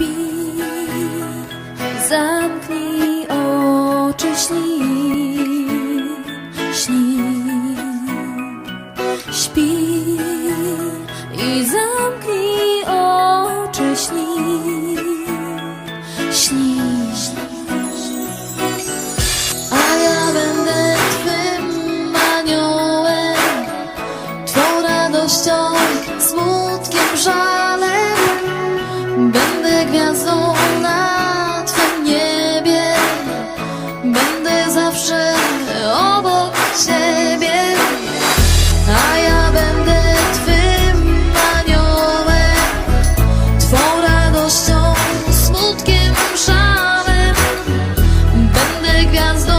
Śpi, zamknij oczy, śnij, śnij. Śpi i zamknij oczy, śnij, śnij. A ja będę twym aniołem, twą radością, smutkiem gwiazdą na Twym niebie. Będę zawsze obok Ciebie A ja będę Twym aniołem Twą radością, smutkiem, szalem Będę gwiazdą